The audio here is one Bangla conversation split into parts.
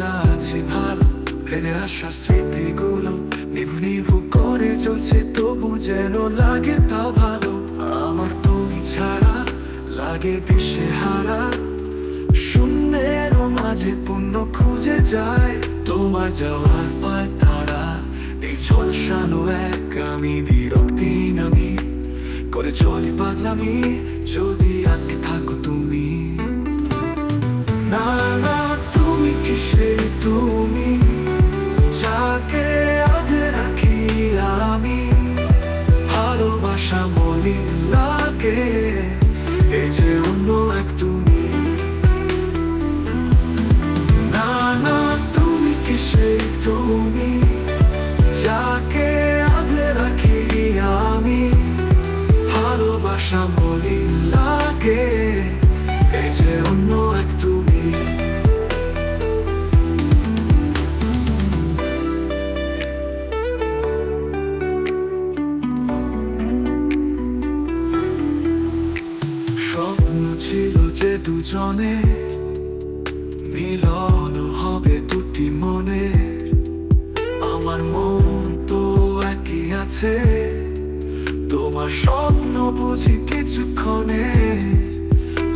আছি ভালো ফেলে আসা স্মৃতিগুলো নিভু নিভু করে চলছে, তবু যেন লাগে তা ভালো। আমার তুমি ছাড়া লাগে দিশে হারা শূন্যের মাঝে পূর্ণ খুঁজে যায়। তোমার যাওয়ার পায় তারা, এই ঝলসানো এক আমি, বিরক্তি নামি। করে চলি পাগলামি, যদি আটকে ভালোবাসা বলি লাগে। এই যে অন্য এক তুমি। স্বপ্ন ছিল যে দুজনে তোমার স্বপ্ন বুঝি কিছুক্ষণে।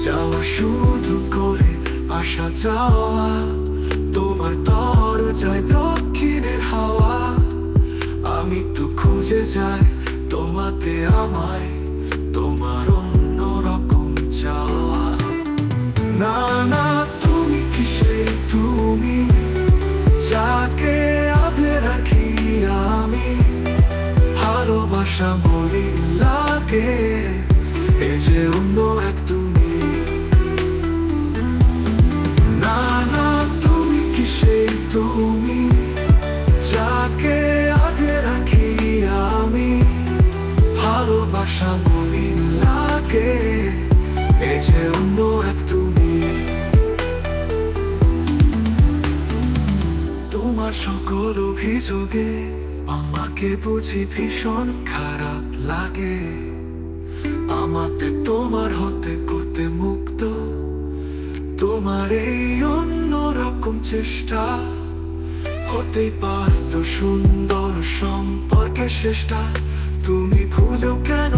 যাওয়া শুধু করে আসা যাওয়া, তোমার দরজায় দক্ষিণের হাওয়া। আমি তো খুঁজে যাই তোমাতে আমায়, তোমার অন্য রকম চাওয়া। না না, তুমি কিসে তুমি? যাকে আগে রাখি আমি? ভালোবাসা বলি লাগে এ যে অন্য এক তুমি না না তুমি কিসে তুমি যাকে আগে রাখি আমি ভালোবাসা বলি লাগে এ যে অন্য এক তুমি তোমার সকল অভিযোগে আমাকে বুঝি ভীষণ খারাপ লাগে আমাতে তোমার হতে করতে মুক্ত। তোমার এই অন্যরকম চেষ্টা হতে পারত সুন্দর সম্পর্কের চেষ্টা তুমি ভুলেও কেন